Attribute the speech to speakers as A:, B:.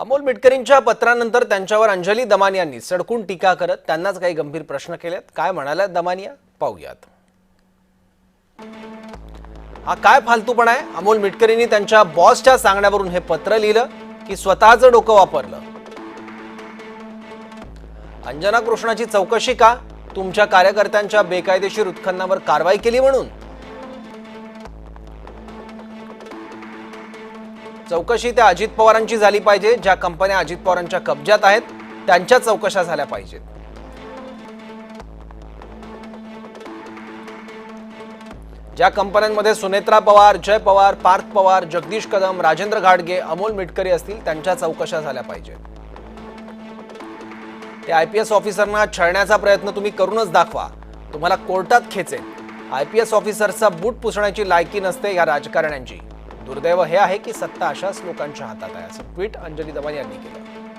A: अमोल मिटकरींच्या पत्रानंतर त्यांच्यावर अंजली दमानियांनी सडकून टीका करत त्यांनाच काही गंभीर प्रश्न केलेत. काय म्हणाल्यात दमानिया? पाहूयात. हा काय फालतूपणा आहे? अमोल मिटकरींनी त्यांच्या बॉसच्या सांगण्यावरून हे पत्र लिहिलं की स्वतःचं डोकं वापरलं. अंजना कृष्णाची चौकशी का? तुमच्या कार्यकर्त्यांच्या बेकायदेशीर उत्खननावर कारवाई केली म्हणून? चौकशी त्या अजित पवारांची झाली पाहिजे ज्या कंपन्या अजित पवारांच्या कब्जात आहेत त्यांच्या चौकशा झाल्या पाहिजेत. ज्या कंपन्यांमध्ये सुनेत्रा पवार जय पवार पार्थ पवार जगदीश कदम राजेंद्र घाडगे अमोल मिटकरी असतील त्यांच्या चौकशा झाल्या पाहिजेत. त्या आय पी एस ऑफिसरना छळण्याचा प्रयत्न तुम्ही करूनच दाखवा. तुम्हाला कोर्टात खेचेल आय पी एस ऑफिसरचा बूट पुसण्याची लायकी नसते या राजकारण्यांची. दुर्दैव हे आहे की सत्ता अशाच लोकांच्या हातात आहे असं ट्विट अंजली दवान यांनी केलं.